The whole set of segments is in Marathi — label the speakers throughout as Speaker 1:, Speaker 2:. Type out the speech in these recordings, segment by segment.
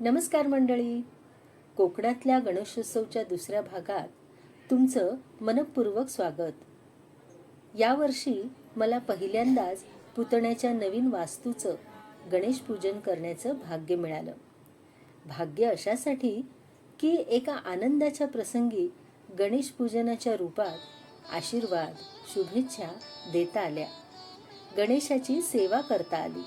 Speaker 1: नमस्कार मंडळी. कोकणातल्या गणेशोत्सवच्या दुसऱ्या भागात तुमचं मनपूर्वक स्वागत. यावर्षी मला पहिल्यांदाच पुतण्याच्या नवीन वास्तूचं गणेश पूजन करण्याचं भाग्य मिळालं. भाग्य अशासाठी की एका आनंदाच्या प्रसंगी गणेश पूजनाच्या रूपात आशीर्वाद शुभेच्छा देता आल्या. गणेशाची सेवा करता आली.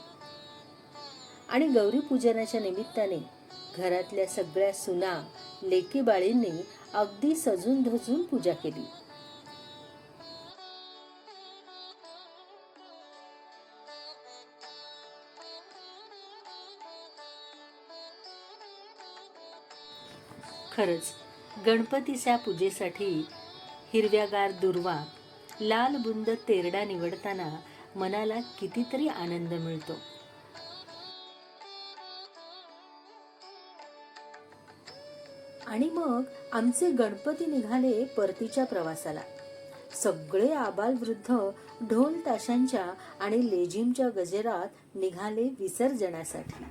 Speaker 1: आणि गौरीपूजनाच्या निमित्ताने घरातल्या सगळ्या सुना लेकी बाळींनी अगदी सजून धजून पूजा केली. खरंच गणपतीच्या पूजेसाठी हिरव्यागार दुर्वा लाल बुंद तेरडा निवडताना मनाला कितीतरी आनंद मिळतो. आणि मग आमचे गणपती निघाले परतीच्या प्रवासाला. सगळे आबाल वृद्ध ढोल ताशांच्या आणि लेझिमच्या गजेरात निघाले विसर्जनासाठी.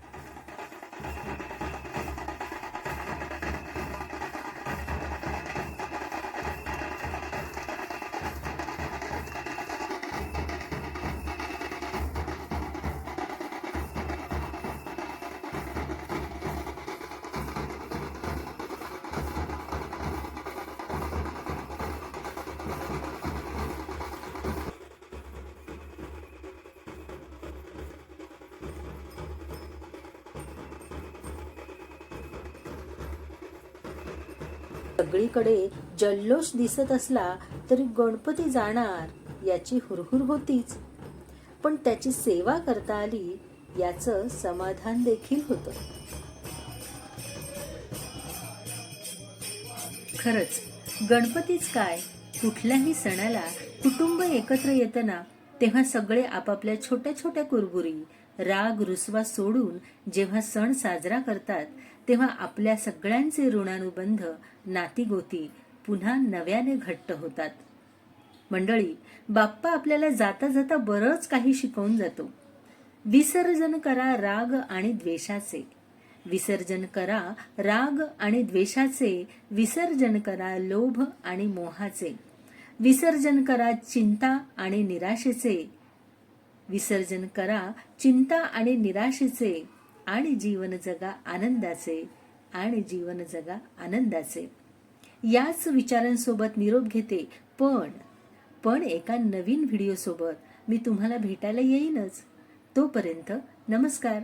Speaker 1: सगळीकडे जल्लोष दिसत असला तरी गणपती जाणार याची हुरहुर होतीच. पण त्याची सेवा करता आली याचं समाधान देखील होतं. खरंच गणपतीच काय? कुठल्याही सणाला कुटुंब एकत्र येताना तेव्हा सगळे आपापल्या छोट्या छोट्या कुरबुरी राग रुसवा सोडून जेव्हा सण साजरा करतात तेव्हा आपल्या सगळ्यांचे ऋणानुबंध नातीगोती पुन्हा नव्याने घट्ट होतात. मंडळी बाप्पा आपल्याला जाता जाता बरंच काही शिकवून जातो. विसर्जन करा राग आणि द्वेषाचे. विसर्जन करा राग आणि द्वेषाचे. विसर्जन करा लोभ आणि मोहाचे. विसर्जन करा चिंता आणि निराशेचे. विसर्जन करा चिंता आणि निराशेचे आणि जीवन जगा आनंदाचे आणि जीवन जगा आनंदाचे. याच विचारांसोबत निरोप घेते पण पण एका नवीन व्हिडिओसोबत मी तुम्हाला भेटायला येईनच. तोपर्यंत नमस्कार.